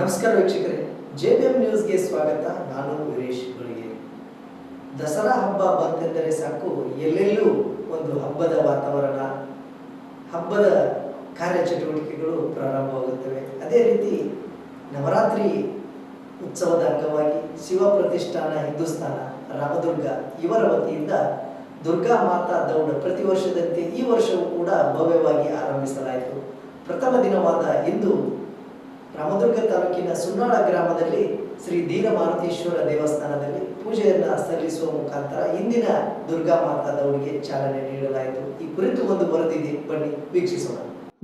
ನಮಸ್ಕಾರ ವೀಕ್ಷಕರೇ J P M ನ್ಯೂಸ್ಗೆ ಸ್ವಾಗತ. ನಾನು ವೀರೇಶ್ ಗುಳಿಗೆ. ದಸರಾ ಹಬ್ಬ ಬಂತೆಂದರೆ ಸಾಕು, ಎಲ್ಲೆಲ್ಲೂ ಒಂದು ಹಬ್ಬದ ವಾತಾವರಣ, ಹಬ್ಬದ ಕಾರ್ಯಚಟುವಟಿಕೆಗಳು ಪ್ರಾರಂಭವಾಗುತ್ತವೆ. ಅದೇ ರೀತಿ ನವರಾತ್ರಿ ಉತ್ಸವದ ಅಂಗವಾಗಿ ಶಿವ ಪ್ರತಿಷ್ಠಾನ ಹಿಂದೂಸ್ತಾನ ರಾಮದುರ್ಗ, ಇವರ ವತಿಯಿಂದ ದುರ್ಗಾ ಮಾತಾ ದೌಡ ಪ್ರತಿ ವರ್ಷದಂತೆ ಈ ವರ್ಷವೂ ಕೂಡ ಭವ್ಯವಾಗಿ ಆರಂಭಿಸಲಾಯಿತು. ಪ್ರಥಮ ದಿನವಾದ ಇಂದು ರಾಮದುರ್ಗ ತಾಲೂಕಿನ ಸುನ್ನಾಳ ಗ್ರಾಮದಲ್ಲಿ ಶ್ರೀ ದೀನ ಮಾರುತೇಶ್ವರ ದೇವಸ್ಥಾನದಲ್ಲಿ ಪೂಜೆಯನ್ನ ಸಲ್ಲಿಸುವ ಮುಖಾಂತರ ಇಂದಿನ ದುರ್ಗಾ ಮಾತಾ ದೌಡಿಗೆ ಚಾಲನೆ ನೀಡಲಾಯಿತು. ಈ ಕುರಿತು ಒಂದು ವರದಿದೆ. ಬನ್ನಿ, ವೀಕ್ಷಿಸೋಣ.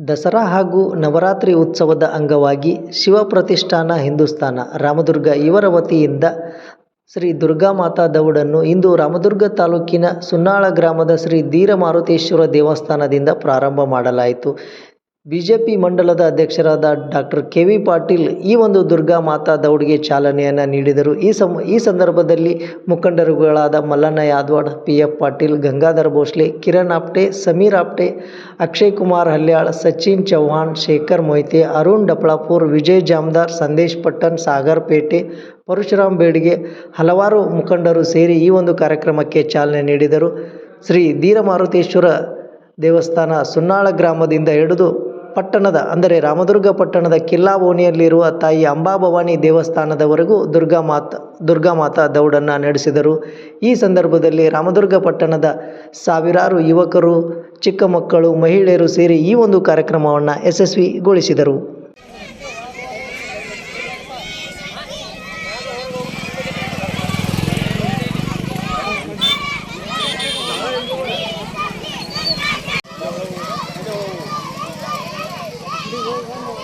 ದಸರಾ ಹಾಗೂ ನವರಾತ್ರಿ ಉತ್ಸವದ ಅಂಗವಾಗಿ ಶಿವ ಪ್ರತಿಷ್ಠಾನ ಹಿಂದೂಸ್ತಾನ ರಾಮದುರ್ಗ ಇವರ ವತಿಯಿಂದ ಶ್ರೀ ದುರ್ಗಾ ಮಾತಾ ದೌಡನ್ನು ಇಂದು ರಾಮದುರ್ಗ ತಾಲೂಕಿನ ಸುನ್ನಾಳ ಗ್ರಾಮದ ಶ್ರೀ ಧೀರ ಮಾರುತೇಶ್ವರ ದೇವಸ್ಥಾನದಿಂದ ಪ್ರಾರಂಭ ಮಾಡಲಾಯಿತು. ಬಿಜೆಪಿ ಮಂಡಲದ ಅಧ್ಯಕ್ಷರಾದ ಡಾಕ್ಟರ್ ಕೆ ವಿ ಪಾಟೀಲ್ ಈ ಒಂದು ದುರ್ಗಾ ಮಾತಾ ದೌಡ್ಗೆ ಚಾಲನೆಯನ್ನು ನೀಡಿದರು. ಈ ಸಮ ಈ ಸಂದರ್ಭದಲ್ಲಿ ಮುಖಂಡರುಗಳಾದ ಮಲ್ಲಣ್ಣ ಯಾದವಾಡ್, ಪಿ ಎಫ್ ಪಾಟೀಲ್, ಗಂಗಾಧರ್ ಭೋಸ್ಲೆ, ಕಿರಣ್ ಆಪ್ಟೆ, ಸಮೀರ್ ಆಪ್ಟೆ, ಅಕ್ಷಯ್ ಕುಮಾರ್ ಹಲ್ಯಾಳ್, ಸಚಿನ್ ಚೌಹಾಣ್, ಶೇಖರ್ ಮೊಯ್ತೆ, ಅರುಣ್ ಡಪ್ಳಾಪುರ್ ವಿಜಯ್ ಜಾಮ್ದಾರ್, ಸಂದೇಶ್ ಪಟ್ಟಣ್, ಸಾಗರ್ ಪೇಟೆ, ಪರಶುರಾಮ್ ಬೇಡ್ಗೆ ಹಲವಾರು ಮುಖಂಡರು ಸೇರಿ ಈ ಒಂದು ಕಾರ್ಯಕ್ರಮಕ್ಕೆ ಚಾಲನೆ ನೀಡಿದರು. ಶ್ರೀ ಧೀರಮಾರುತೇಶ್ವರ ದೇವಸ್ಥಾನ ಸುನ್ನಾಳ ಗ್ರಾಮದಿಂದ ಹಿಡಿದು ಪಟ್ಟಣದ, ಅಂದರೆ ರಾಮದುರ್ಗ ಪಟ್ಟಣದ ಕಿಲ್ಲಾ ಓಣಿಯಲ್ಲಿರುವ ತಾಯಿ ಅಂಬಾಭವಾನಿ ದೇವಸ್ಥಾನದವರೆಗೂ ದುರ್ಗಾ ಮಾತಾ ದುರ್ಗಾ ಮಾತಾ ದೌಡನ್ನು ನಡೆಸಿದರು. ಈ ಸಂದರ್ಭದಲ್ಲಿ ರಾಮದುರ್ಗ ಪಟ್ಟಣದ ಸಾವಿರಾರು ಯುವಕರು, ಚಿಕ್ಕ ಮಕ್ಕಳು, ಮಹಿಳೆಯರು ಸೇರಿ ಈ ಒಂದು ಕಾರ್ಯಕ್ರಮವನ್ನು ಯಶಸ್ವಿಗೊಳಿಸಿದರು. Ah,